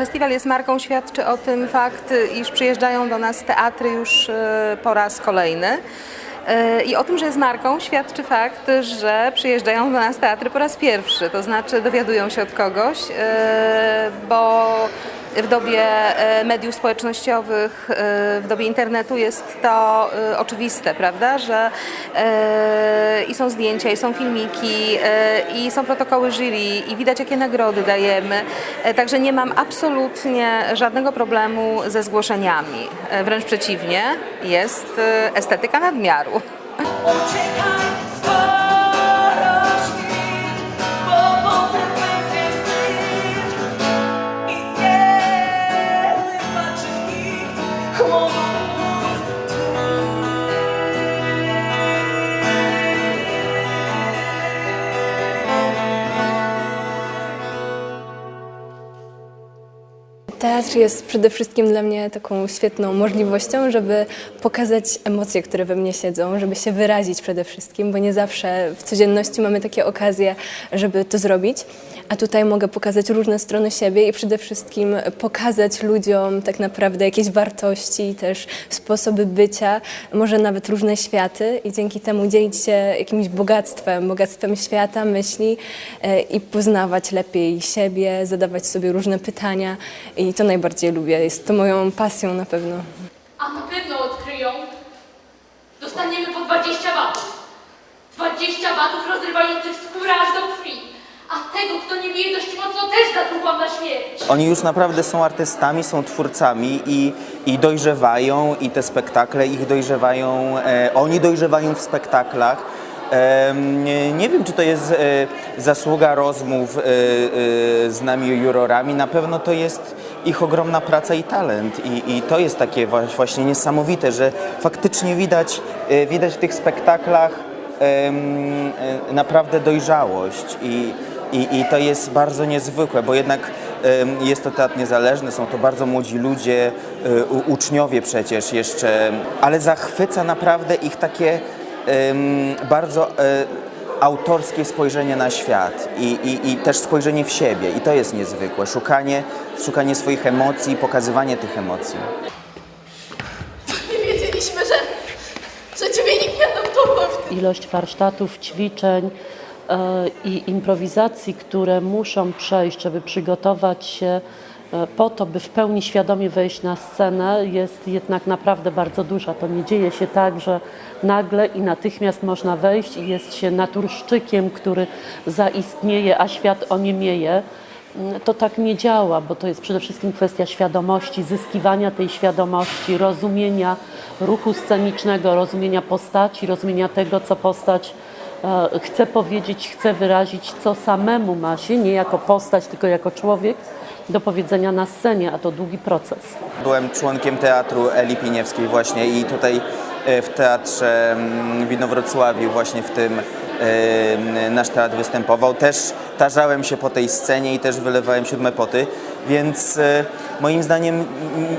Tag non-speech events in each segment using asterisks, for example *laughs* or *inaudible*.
Festiwal jest marką, świadczy o tym fakt, iż przyjeżdżają do nas teatry już e, po raz kolejny. E, I o tym, że jest marką, świadczy fakt, że przyjeżdżają do nas teatry po raz pierwszy. To znaczy dowiadują się od kogoś, e, bo w dobie e, mediów społecznościowych, e, w dobie internetu jest to e, oczywiste, prawda, że i są zdjęcia, i są filmiki, i są protokoły jury, i widać jakie nagrody dajemy. Także nie mam absolutnie żadnego problemu ze zgłoszeniami. Wręcz przeciwnie, jest estetyka nadmiaru. Uciekaj, Teatr jest przede wszystkim dla mnie taką świetną możliwością, żeby pokazać emocje, które we mnie siedzą, żeby się wyrazić przede wszystkim, bo nie zawsze w codzienności mamy takie okazje, żeby to zrobić. A tutaj mogę pokazać różne strony siebie i przede wszystkim pokazać ludziom tak naprawdę jakieś wartości, też sposoby bycia, może nawet różne światy i dzięki temu dzielić się jakimś bogactwem, bogactwem świata, myśli e, i poznawać lepiej siebie, zadawać sobie różne pytania i to najbardziej lubię. Jest to moją pasją na pewno. A na pewno odkryją. Dostaniemy po 20 batów. 20 batów rozrywających skórę aż do krwi. A tego, kto nie bije dość mocno, też zatruwam na śmierć. Oni już naprawdę są artystami, są twórcami i, i dojrzewają i te spektakle ich dojrzewają, e, oni dojrzewają w spektaklach. Nie, wiem, czy to jest e, zasługa rozmów e, e, z nami jurorami. Na pewno to jest ich ogromna praca i talent. I, i to jest takie właśnie niesamowite, że faktycznie widać, widać w tych spektaklach naprawdę dojrzałość i, i, i to jest bardzo niezwykłe, bo jednak jest to teatr niezależny, są to bardzo młodzi ludzie, uczniowie przecież jeszcze, ale zachwyca naprawdę ich takie bardzo e, autorskie spojrzenie na świat i, i, i też spojrzenie w siebie i to jest niezwykłe, szukanie, szukanie swoich emocji, pokazywanie tych emocji. Nie wiedzieliśmy, że, że ciebie nikt nie adoptował. ilość warsztatów, ćwiczeń e, i improwizacji, które muszą przejść, żeby przygotować się po to, by w pełni świadomie wejść na scenę, jest jednak naprawdę bardzo duża. To nie dzieje się tak, że nagle i natychmiast można wejść i jest się naturszczykiem, który zaistnieje, a świat oniemieje. Mm, To tak nie działa, bo to jest przede wszystkim kwestia świadomości, zyskiwania tej świadomości, rozumienia ruchu scenicznego, rozumienia postaci, rozumienia tego, co postać e, chce powiedzieć, chce wyrazić, co samemu ma się, nie jako postać, tylko jako człowiek, do powiedzenia na scenie, a to długi proces. Byłem członkiem teatru Eli Piniewskiej właśnie i tutaj e, w teatrze mm, w Inowrocławiu właśnie w tym e, nasz teatr występował. Też tarzałem się po tej scenie i też wylewałem siódme poty, więc e, moim zdaniem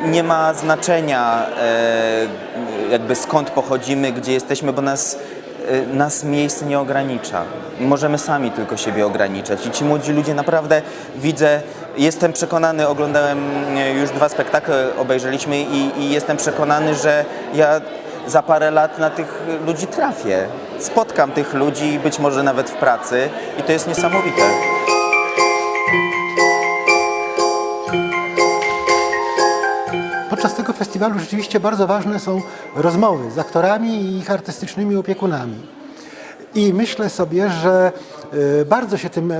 nie ma znaczenia e, jakby skąd pochodzimy, gdzie jesteśmy, bo nas nas miejsce nie ogranicza. Możemy sami tylko siebie ograniczać. I ci młodzi ludzie naprawdę widzę, jestem przekonany, oglądałem y, już dwa spektakle, obejrzeliśmy i, i jestem przekonany, że ja za parę lat na tych ludzi trafię. Spotkam tych ludzi, być może nawet w pracy i to jest niesamowite. Podczas tego festiwalu rzeczywiście bardzo ważne są rozmowy z aktorami i ich artystycznymi opiekunami. I myślę sobie, że e, bardzo się tym, e,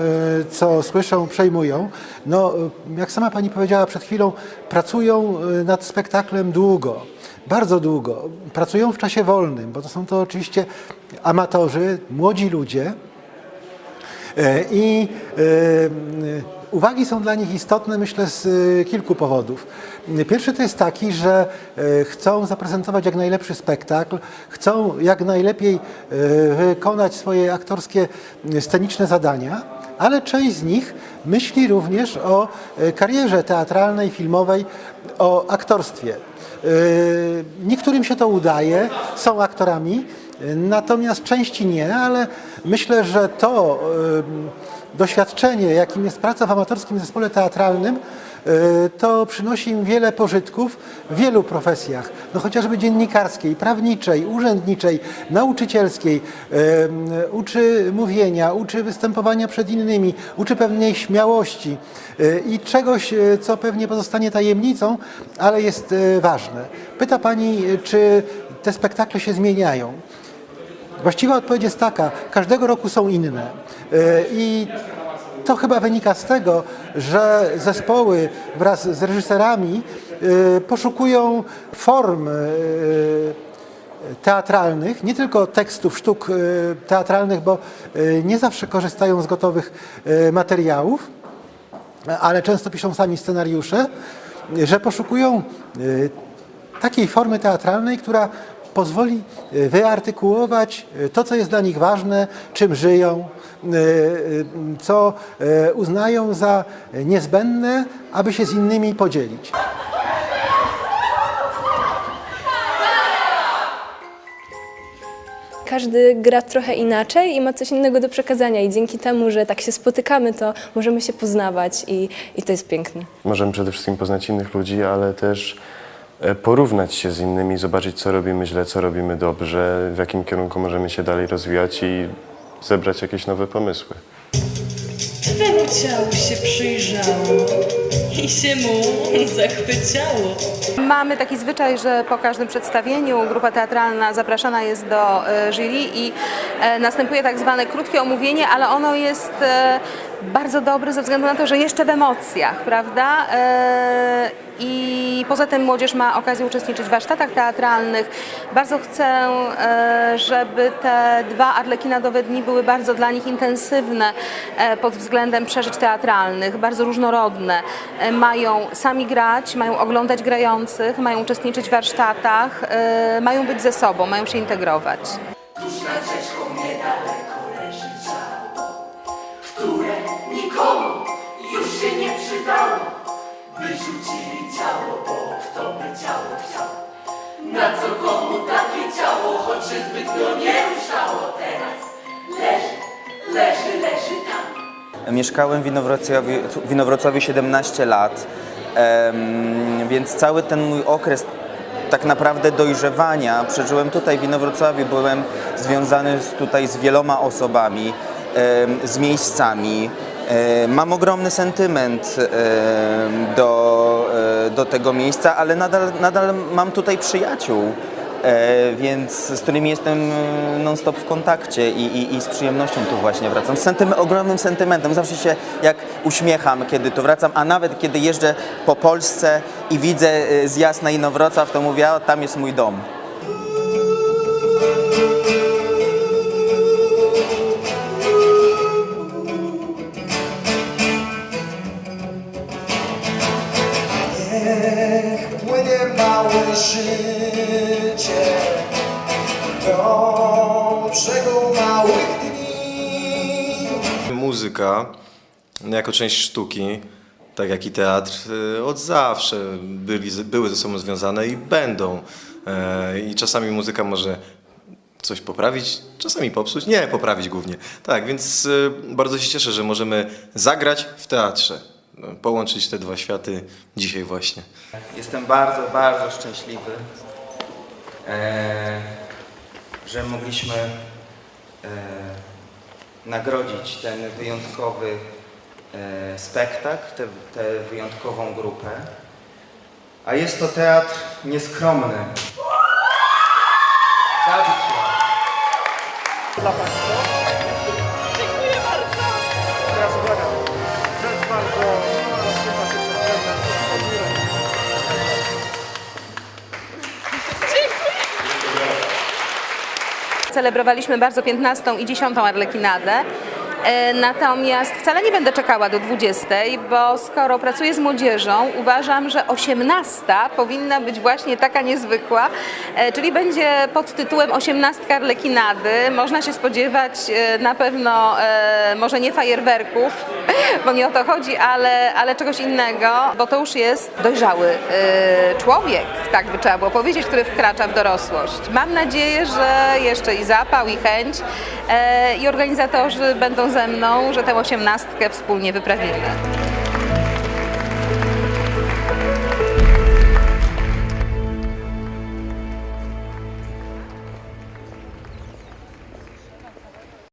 co słyszą, przejmują. No, e, jak sama pani powiedziała przed chwilą, pracują nad spektaklem długo, bardzo długo. Pracują w czasie wolnym, bo to są to oczywiście amatorzy, młodzi ludzie. I uwagi są dla nich istotne, myślę, z e, kilku powodów. Pierwszy to jest taki, że e, chcą zaprezentować jak najlepszy spektakl, chcą jak najlepiej e, wykonać swoje aktorskie, sceniczne zadania, ale część z nich myśli również o karierze teatralnej, filmowej, o aktorstwie. Niektórym się to udaje, są aktorami, Natomiast części nie, ale myślę, że to, doświadczenie, jakim jest praca w amatorskim zespole teatralnym, y, to przynosi im wiele pożytków w wielu profesjach, no chociażby dziennikarskiej, prawniczej, urzędniczej, nauczycielskiej. Y, Uczy mówienia, uczy występowania przed innymi, uczy pewnej śmiałości y, i czegoś, co pewnie pozostanie tajemnicą, ale jest ważne. Pyta Pani, czy te spektakle się zmieniają. Właściwa odpowiedź jest taka, każdego roku są inne. Y, I to chyba wynika z tego, że zespoły wraz z reżyserami y, poszukują form y, teatralnych, nie tylko tekstów sztuk teatralnych, bo nie zawsze korzystają z gotowych materiałów, ale często piszą sami scenariusze, że poszukują takiej formy teatralnej, która pozwoli y, wyartykułować y, to, co jest dla nich ważne, czym żyją, y, co uznają za niezbędne, aby się z innymi podzielić. Każdy gra trochę inaczej i ma coś innego do przekazania i dzięki temu, że tak się spotykamy, to możemy się poznawać i, i to jest piękne. Możemy przede wszystkim poznać innych ludzi, ale też e, porównać się z innymi, zobaczyć, co robimy źle, co robimy dobrze, w jakim kierunku możemy się dalej rozwijać i zebrać jakieś nowe pomysły. Twemu ciału się przyjrzało i się mu zachwyciało. Mamy taki zwyczaj, że po każdym przedstawieniu grupa teatralna zapraszana jest do e, jury i e, następuje tak zwane krótkie omówienie, ale ono jest e, bardzo dobre ze względu na to, że jeszcze w emocjach, prawda? I poza tym młodzież ma okazję uczestniczyć w warsztatach teatralnych. Bardzo chcę, e, żeby te dwa arlekinadowe dni były bardzo dla nich intensywne e, pod względem przeżyć teatralnych, bardzo różnorodne. E, Mają sami grać, mają oglądać grających, mają uczestniczyć w warsztatach, mają być ze sobą, mają się integrować. Tuż nad rzeczką niedaleko leży ciało, które nikomu już się nie przydało. Wyrzucili ciało, bo kto by ciało chciał? Na co komu takie ciało, choć się zbytnio nie ruszało teraz? Leży, leży, leży tam. Mieszkałem w Inowrocławiu, Inowrocławiu 17 lat, em, więc cały ten mój okres tak naprawdę dojrzewania przeżyłem tutaj w Inowrocławiu. Byłem związany z, tutaj z wieloma osobami, em, z miejscami. E, Mam ogromny sentyment em, do, e, do tego miejsca, ale nadal, nadal mam tutaj przyjaciół. E, więc z którymi jestem e, non-stop w kontakcie i, i, i z przyjemnością tu właśnie wracam. Z ogromnym sentymentem. Zawsze się jak uśmiecham, kiedy tu wracam, a nawet kiedy jeżdżę po Polsce i widzę e, zjazd na Inowrocław, to mówię, a tam jest mój dom. Muzyka jako część sztuki, tak jak i teatr, y, od zawsze byli, były ze sobą związane i będą. E, I czasami muzyka może coś poprawić, czasami popsuć, nie poprawić głównie. Tak, więc y, bardzo się cieszę, że możemy zagrać w teatrze, no, połączyć te dwa światy dzisiaj właśnie. Jestem bardzo, bardzo szczęśliwy, e, że mogliśmy e, nagrodzić ten wyjątkowy e, spektakl, tę tę wyjątkową grupę. A jest to teatr nieskromny. Zabić się. Celebrowaliśmy bardzo 15 i 10 Arlekinadę. E, Natomiast wcale nie będę czekała do 20, bo skoro pracuję z młodzieżą, uważam, że 18 powinna być właśnie taka niezwykła, e, czyli będzie pod tytułem 18 Arlekinady. Można się spodziewać e, na pewno może nie fajerwerków, *laughs* bo nie o to chodzi, ale, ale czegoś innego, bo to już jest dojrzały człowiek, tak by trzeba było powiedzieć, który wkracza w dorosłość. Mam nadzieję, że jeszcze i zapał, i chęć i organizatorzy będą ze mną, że tę osiemnastkę wspólnie wyprawimy.